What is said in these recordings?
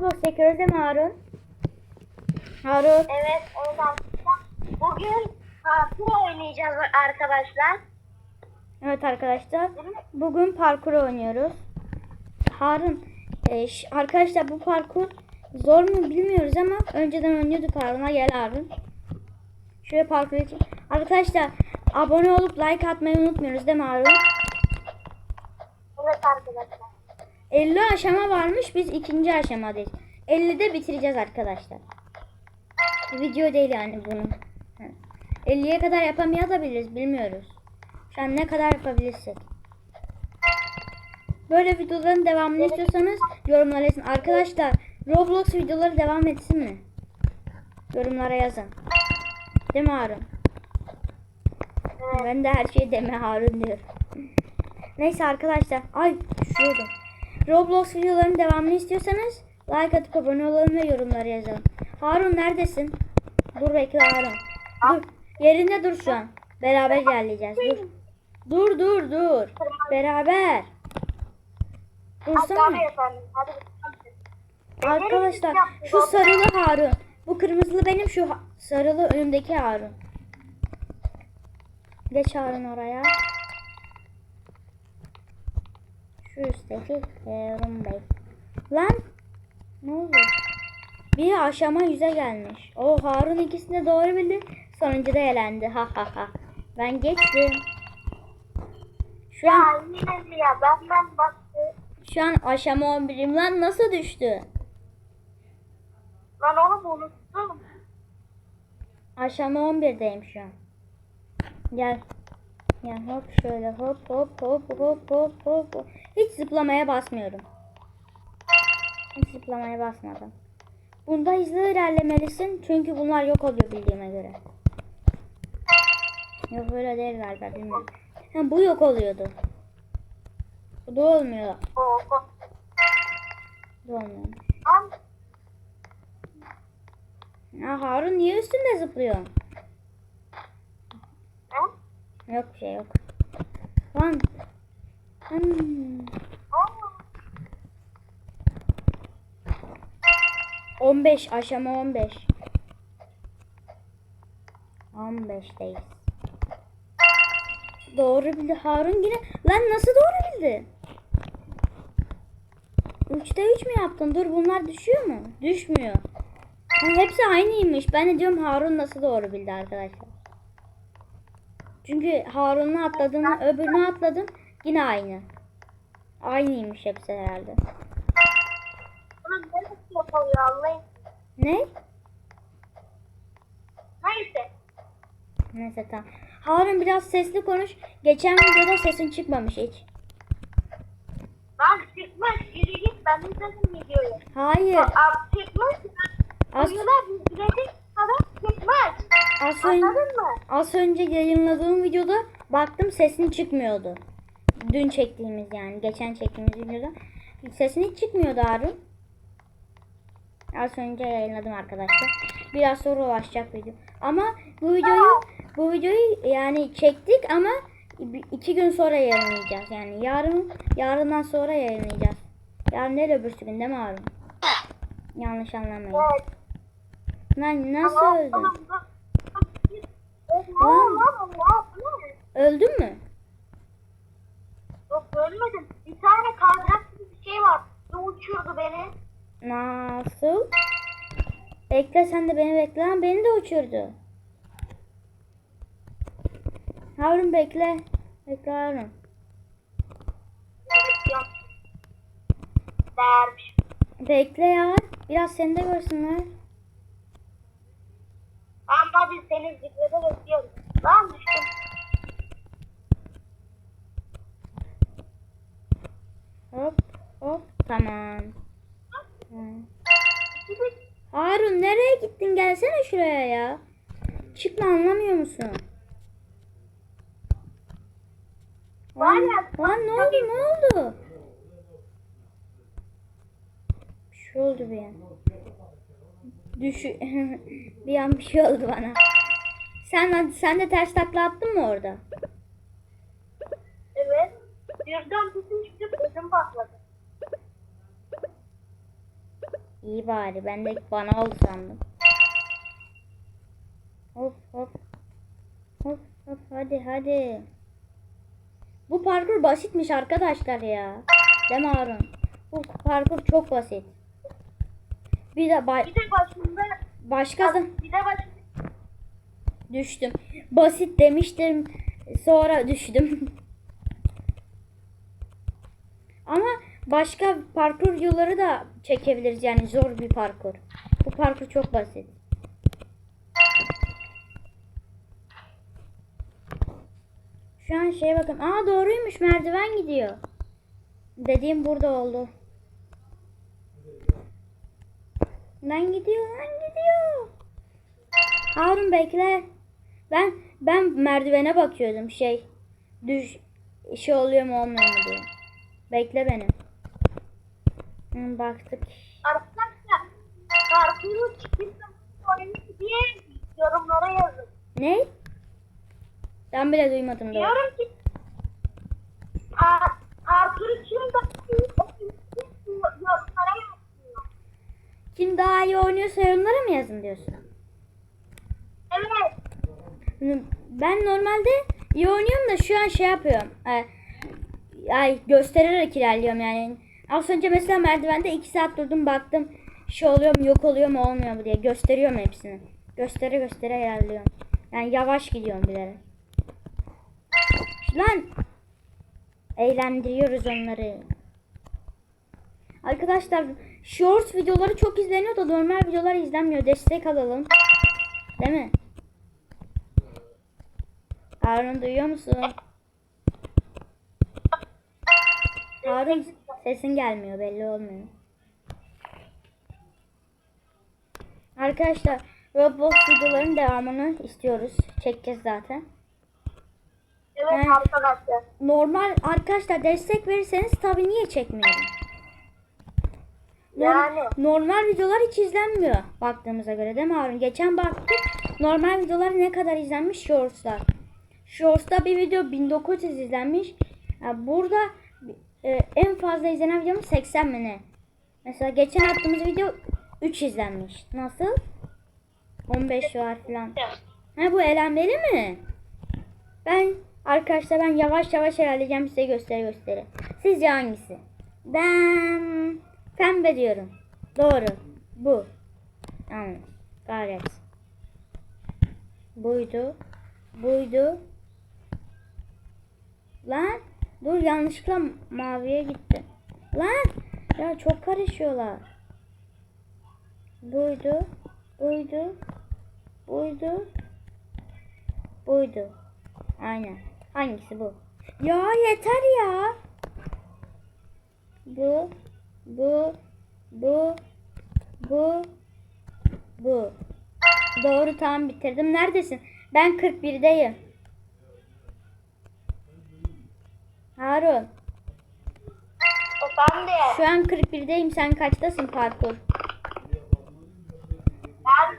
Roblox çekiyoruz değil mi Harun? Harun. Evet oradan. Bugün parkur oynayacağız arkadaşlar. Evet arkadaşlar. Bugün parkur oynuyoruz. Harun. e, arkadaşlar bu parkur zor mu bilmiyoruz ama önceden oynuyorduk Harun'a. Gel Harun. Şöyle parkur için. Arkadaşlar abone olup like atmayı unutmuyoruz değil mi Harun? Evet arkadaşlar. 50 aşama varmış. Biz ikinci aşamadayız. 50'de bitireceğiz arkadaşlar. Video değil yani bunu. Hı. 50'ye kadar yapamayabiliriz. Bilmiyoruz. Şu an ne kadar yapabilirsek. Böyle videoların devamını istiyorsanız yorumlara yazın. Arkadaşlar Roblox videoları devam etsin mi? Yorumlara yazın. Değil mi Harun? Ben de her şeyi deme Harun diyorum. Neyse arkadaşlar. Ay düşüyordum. Roblox videolarının devamını istiyorsanız like atıp abone olalım ve yorumlara yazalım. Harun neredesin? Dur bekle Harun. Dur. Yerinde dur şu an. Beraber ilerleyeceğiz. Dur. Dur dur dur. Beraber. Dursana. Arkadaşlar şu sarılı Harun. Bu kırmızılı benim şu sarılı önümdeki Harun. Geç Harun oraya. Şu üstteki Harun Bey. Lan ne oldu? Bir aşama yüze gelmiş. O Harun ikisini doğru bildi. Sonuncu da elendi. Ha ha ha. Ben geçtim. Şu an Ya yine ya benden baktı. şu an aşama 11'im lan nasıl düştü? Lan onu unuttum. Aşama 11'deyim şu an. Gel. Gel hop şöyle hop hop hop hop hop hop. Hiç zıplamaya basmıyorum. Hiç zıplamaya basmadım. Bunda hızlı ilerlemelisin çünkü bunlar yok oluyor bildiğime göre. Yok böyle değil galiba bilmiyorum. Ha, bu yok oluyordu. Bu da olmuyor. Bu olmuyor. Ya Harun niye üstünde zıplıyor? Yok bir şey yok. Lan. Hmm. Oo. 15 aşama 15. 15'teyiz. Doğru bildi Harun yine. Lan nasıl doğru bildi? 3'te 3 mü yaptın? Dur bunlar düşüyor mu? Düşmüyor. Ha, hepsi aynıymış. Ben de diyorum Harun nasıl doğru bildi arkadaşlar. Çünkü Harun'u atladım, öbürünü atladım. Yine aynı. Aynıymış hepsi herhalde. Ne? Neyse. Neyse tamam. Harun biraz sesli konuş. Geçen videoda sesin çıkmamış hiç. Lan çıkmaz. Yürü git. Ben izledim videoyu. Hayır. Abi çıkmaz. Az, Videolar izledik kadar çıkmaz. Az, ön- Anladın mı? az önce yayınladığım videoda baktım sesin çıkmıyordu. Dün çektiğimiz yani. Geçen çektiğimiz videoda. Sesin hiç çıkmıyordu Harun. Az önce yayınladım arkadaşlar. Biraz sonra ulaşacak video. Ama bu videoyu bu videoyu yani çektik ama iki gün sonra yayınlayacağız. Yani yarın yarından sonra yayınlayacağız. Yarın değil öbürsü gün değil mi Harun? Yanlış anlamayın. Evet. Lan nasıl öldün? Lan Öldün mü? Yok ölmedim. Bir tane kaydırak gibi bir şey var. Ne uçurdu beni. Nasıl? Bekle sen de beni bekle. Lan beni de uçurdu. Harun bekle. Bekle Harun. Bekle ya. Biraz seni de görsünler. Ben hadi seni zikrede bekliyorum. Lan düştüm. Hop hop. Tamam. Harun nereye gittin? Gelsene şuraya ya. Çıkma anlamıyor musun? Var Lan, ya, lan ne oldu ne oldu? Bir şey oldu bir an. Düşü bir an bir şey oldu bana. Sen sen de ters takla attın mı orada? Evet. Birden bütün çıkıp ödüm patladı. İyi bari. Ben de bana oldu sandım. Hop hop. Hop hop hadi hadi. Bu parkur basitmiş arkadaşlar ya. Değil mi Harun? Bu parkur çok basit. Bir de ba- Bir de başında başka bir de başında düştüm. Basit demiştim. Sonra düştüm. Ama başka parkur videoları da çekebiliriz yani zor bir parkur. Bu parkur çok basit. Şu an şeye bakın. Aa doğruymuş merdiven gidiyor. Dediğim burada oldu. Lan gidiyor lan gidiyor. Harun bekle. Ben ben merdivene bakıyordum şey. Düş şey oluyor mu olmuyor mu diye. Bekle beni. Hı, baktık. arkadaşlar çıkınca oyunu diye yorumlara yazın. Ne? Ben bile duymadım doğru. Diyorum ki daha iyi oynuyor, yorumlara yazın. Kim daha iyi oynuyorsa yorumlara mı yazın diyorsun? Evet. Ben normalde iyi oynuyorum da şu an şey yapıyorum. Ee, ay göstererek ilerliyorum yani. Az önce mesela merdivende 2 saat durdum baktım şey oluyor mu yok oluyor mu olmuyor mu diye gösteriyorum hepsini. Göstere göstere ilerliyorum. Yani yavaş gidiyorum bilerek. Lan eğlendiriyoruz onları. Arkadaşlar shorts videoları çok izleniyor da normal videolar izlenmiyor. Destek alalım. Değil mi? Harun duyuyor musun? Harun sesin gelmiyor belli olmuyor. Arkadaşlar Roblox videoların devamını istiyoruz. Çekeceğiz zaten. Evet Ben- arkadaşlar. Normal arkadaşlar destek verirseniz tabii niye çekmiyorum? Yani. Normal videolar hiç izlenmiyor baktığımıza göre değil mi Harun? Geçen baktık normal videolar ne kadar izlenmiş Shorts'lar. Shorts'ta bir video 1900 izlenmiş. Ha, burada e, en fazla izlenen videomuz 80 mi ne? Mesela geçen attığımız video 3 izlenmiş. Nasıl? 15 var falan. Ha bu eğlenmeli mi? Ben arkadaşlar ben yavaş yavaş ilerleyeceğim size gösteri gösteri. Sizce hangisi? Ben pembe diyorum. Doğru. Bu. Tamam. Gayret. Buydu. Buydu. Lan dur yanlışlıkla maviye gitti. Lan ya çok karışıyorlar. Buydu. Buydu. Buydu. Buydu. Aynen. Hangisi bu? Ya yeter ya. Bu, bu, bu, bu, bu. Doğru tamam bitirdim. Neredesin? Ben 41'deyim. Harun. Şu an 41'deyim. Sen kaçtasın parkur? Ben.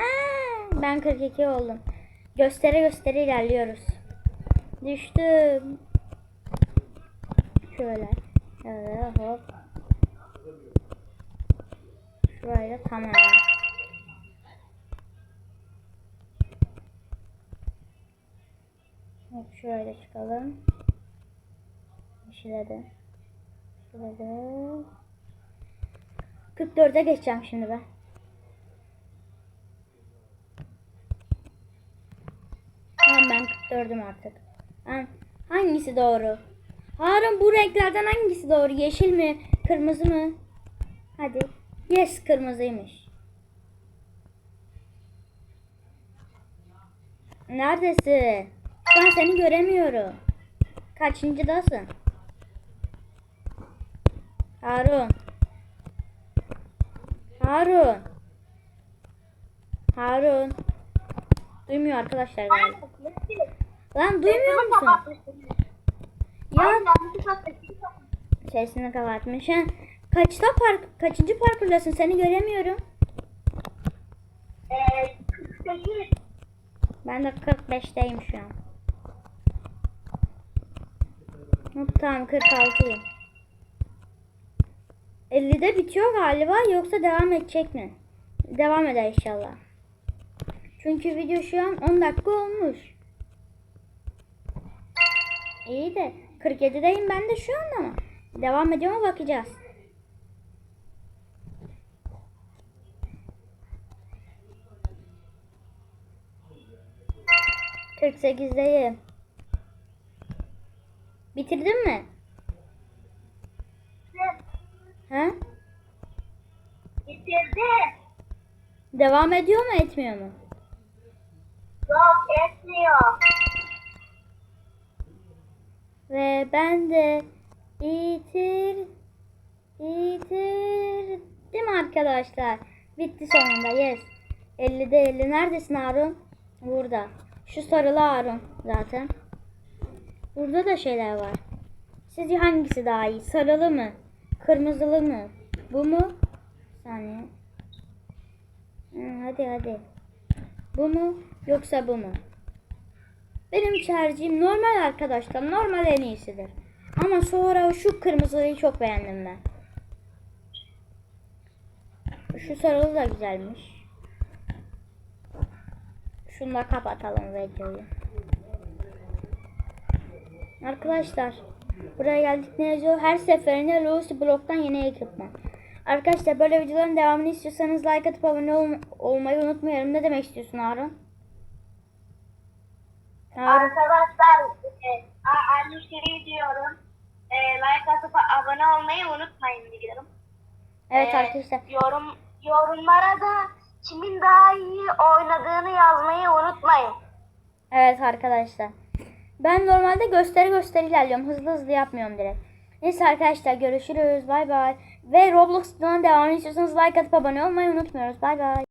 Aa, ben 42 oldum. Göstere göstere ilerliyoruz. Düştüm. Şöyle. Şöyle hop. Şurayla tamam. Hop şöyle çıkalım. Şurada. Şurada. 44'e geçeceğim şimdi ben. Tamam ben 44'üm artık. Ha, Hangisi doğru? Harun bu renklerden hangisi doğru? Yeşil mi? Kırmızı mı? Hadi. Yes kırmızıymış. Neredesin? An seni göremiyorum. Kaçıncıdasın? Harun. Harun. Harun. Duymuyor arkadaşlar galiba. Lan duymuyor musun? Ya sesini kapatmış. Ha. Kaçta park kaçıncı parkurdasın? Seni göremiyorum. Eee 48. Ben de 45'teyim şu an. Hop, tamam 46'yım. 50'de bitiyor galiba yoksa devam edecek mi? Devam eder inşallah. Çünkü video şu an 10 dakika olmuş. İyi de 47'deyim ben de şu an ama. Devam ediyor mu bakacağız. Kırk sekizdeyim. Bitirdin mi? He? Bitirdi. Devam ediyor mu etmiyor mu? Yok etmiyor. Ve ben de bitir bitirdim arkadaşlar. Bitti sonunda yes. 50'de 50. Neredesin Harun? Burada. Şu sarılı Harun zaten. Burada da şeyler var. Sizce hangisi daha iyi? Sarılı mı? Kırmızılı mı? Bu mu? Bir saniye. Hı, hadi hadi. Bu mu? Yoksa bu mu? Benim tercihim normal arkadaşlar. Normal en iyisidir. Ama sonra şu kırmızıyı çok beğendim ben. Şu sarılı da güzelmiş. Şunu da kapatalım videoyu. Arkadaşlar buraya geldik ne yazıyor? Her seferinde Lucy Block'tan yeni ekipman. Arkadaşlar böyle videoların devamını istiyorsanız like atıp abone ol- olmayı unutmayalım. Ne demek istiyorsun Harun? Arkadaşlar e, aynı şeyi diyorum. E, like atıp abone olmayı unutmayın diyorum. Evet E, arkadaşlar. Yorum, yorumlara da kimin daha iyi oynadığını yazmayı unutmayın. Evet arkadaşlar. Ben normalde gösteri gösteri ilerliyorum. Hızlı hızlı yapmıyorum direkt. Neyse arkadaşlar görüşürüz. Bay bay. Ve Roblox'tan devam istiyorsanız like atıp abone olmayı unutmuyoruz. Bay bay.